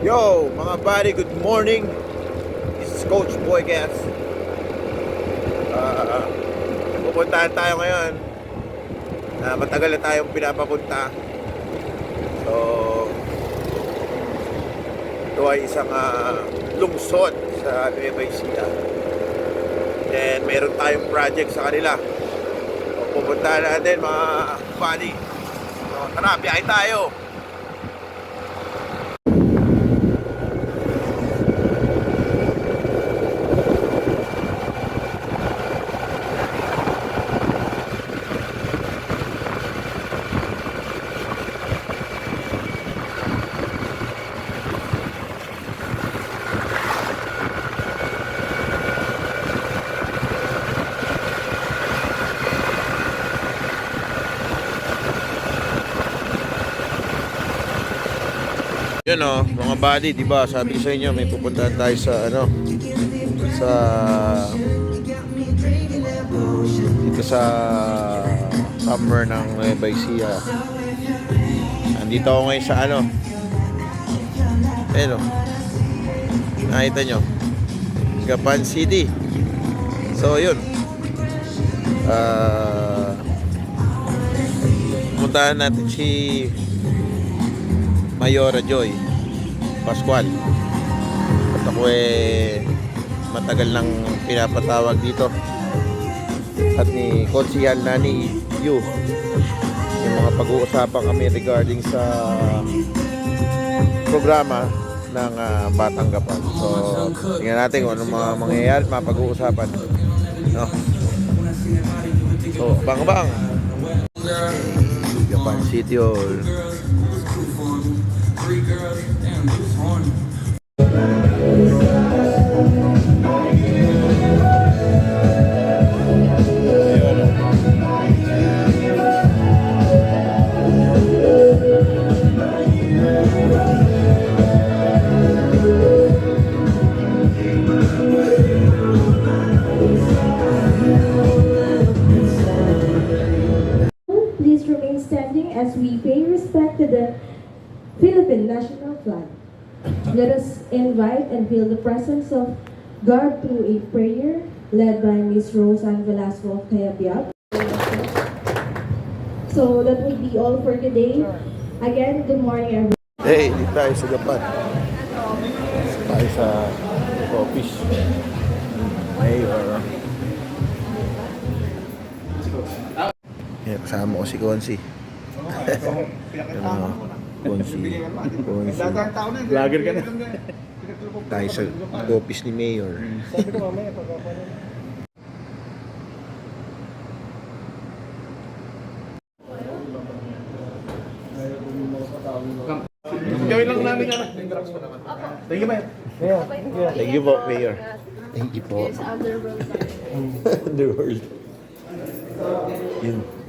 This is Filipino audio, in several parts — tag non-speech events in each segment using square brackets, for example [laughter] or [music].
Yo, mga buddy, good morning. This is Coach Boy Gas. Uh, pupuntahan tayo ngayon. Uh, matagal na tayong pinapapunta. So, ito ay isang ah, lungsod sa Nueva Ecija. Then, meron tayong project sa kanila. So, pupuntahan natin mga buddy. So, tara, biyahe tayo. Yun oh, mga buddy, di ba? Sabi ko sa inyo, may pupuntahan tayo sa ano sa dito sa summer ng Nueva Ecija. Andito ako ngayon sa ano. Ayun oh. Nakita nyo. Gapan City. So yun. Ah pumuntahan natin si Mayora Joy Pascual. At ako eh matagal nang pinapatawag dito. At ni Konsihal Nani Yu yung mga pag-uusapan kami regarding sa programa ng ah, Batang Gapan so tingnan natin kung anong mga mangyayari mga pag-uusapan. No? so bang bang. Gapan City Hall Please remain standing as we pay respect to the Philippine national flag. Let us invite and feel the presence of God through a prayer led by Miss Roseanne Velasco of Kayabyab. So that would be all for today. Again, good morning everyone. Hey, dito tayo sa Japan. Tayo sa office. Mayor. Uh, yeah, kasama ko si Konsi. [laughs] ano, Konsi. Konsi. Vlogger ka na. Tayo sa office ni Mayor. Gawin lang namin ano. Thank you, Mayor. Thank you po, Mayor. Thank you po. [laughs] Underworld. Yun.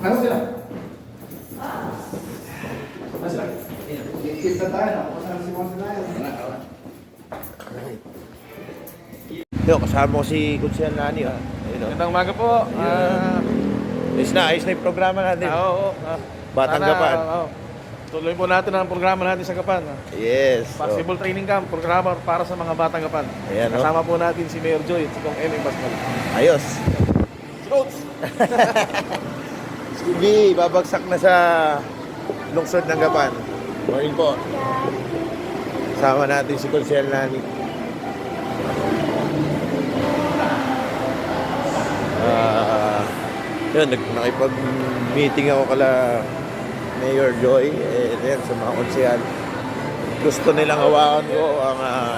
Ano sila? Ano sila? Kita tayo. Kasama si Juan Yo, kasama ko si Kunsihan Nani. Ah. Ayun, oh. Magandang umaga po. Ah, Ayos na, ayos na yung programa natin. ah, oo, oo. Ah, Batang sana, Gapan. oo. Tuloy po natin ang programa natin sa Gapan. ah. Yes. oh. Basketball Training Camp, programa para sa mga batang Gapan. Ayan, oh. Kasama po natin si Mayor Joy at si Kong Eming Pascal. Ayos. Coach! [laughs] Hindi, babagsak na sa lungsod ng Gapan. Morning po. Kasama natin si Consiel Nani. Ah, yun, nakipag-meeting ako kala Mayor Joy, eh, yan, sa mga konsehal. Gusto nilang hawakan ko ang ah,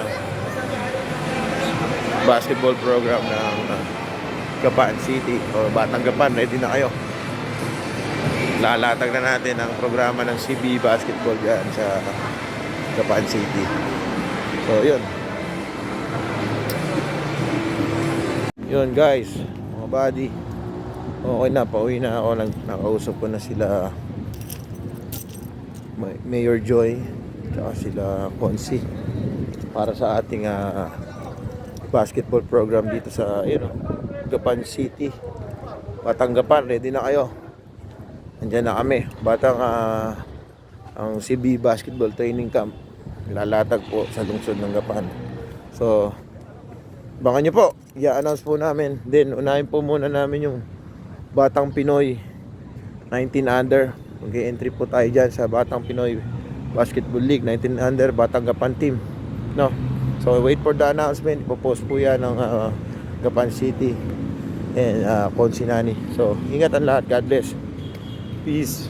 basketball program ng ah, Gapan City o Batang Gapan, ready na kayo. Lalatag na natin ang programa ng CB Basketball dyan sa Gapan City. So, yun. Yun guys, mga buddy. Okay na, pauwi na ako. Nakausap ko na sila May- Mayor Joy tsaka sila Consi para sa ating ah, basketball program dito sa you know, Gapan City. Batang Gapan, ready na kayo. Andiyan na kami. Batang ah, ang CB Basketball Training Camp. Lalatag po sa lungsod ng Gapan. So, Bangan nyo po, i-announce po namin. Then, unahin po muna namin yung Batang Pinoy 19 under. Mag-entry po tayo dyan sa Batang Pinoy Basketball League 19 under Batang Gapan Team. No? So, wait for the announcement. Ipopost po yan ng uh, Gapan City and uh, Consinani. So, ingat ang lahat. God bless. Peace.